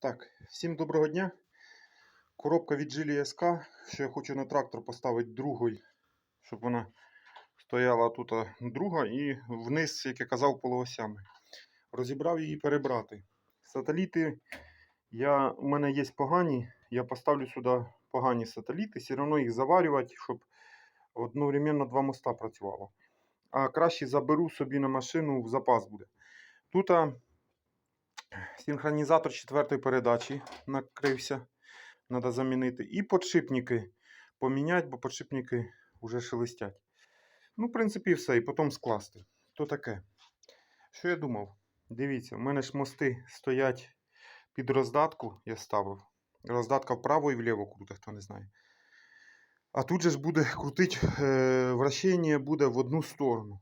Так, всім доброго дня. Коробка від Geely SK, що я хочу на трактор поставити другий, щоб вона стояла тут друга і вниз, як я казав, полуосями. Розібрав її перебрати. Сателіти, я, у мене є погані, я поставлю сюди погані сателіти, все одно їх заварювати, щоб одновременно два моста працювало. А краще заберу собі на машину в запас буде. Тут Синхронізатор четвертої передачі накрився. Треба замінити. І подшипники поміняти, бо подшипники вже шелестять. Ну, в принципі, все. І потім скласти. То таке. Що я думав? Дивіться, у мене ж мости стоять під роздатку, я ставив. Роздатка вправо і вліво крута, хто не знає. А тут же ж буде крутить е, вращення буде в одну сторону.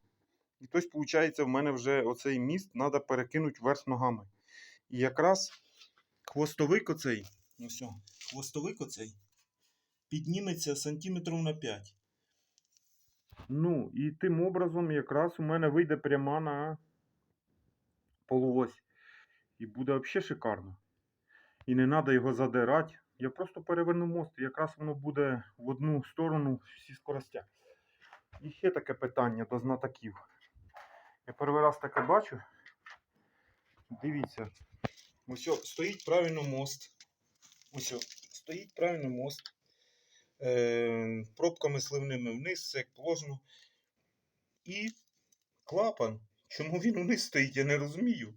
І тобто, виходить, в мене вже оцей міст треба перекинути вверх ногами. І якраз хвостовик оцей, ось, о, хвостовик оцей підніметься сантиметрів на 5. Ну, і тим образом якраз у мене вийде пряма на полуось. І буде взагалі шикарно. І не треба його задирати. Я просто переверну мост, і якраз воно буде в одну сторону всі скоростя. І ще таке питання до знатоків. Я перший раз таке бачу. Дивіться, Ось стоїть правильно мост. Ось стоїть правильно мост. Е, пробками сливними вниз, все як положено. І клапан. Чому він униз стоїть, я не розумію.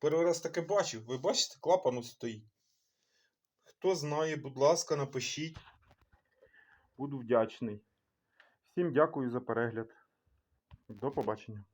Перший раз таке бачив. Ви бачите, клапан ось стоїть. Хто знає, будь ласка, напишіть. Буду вдячний. Всім дякую за перегляд. До побачення.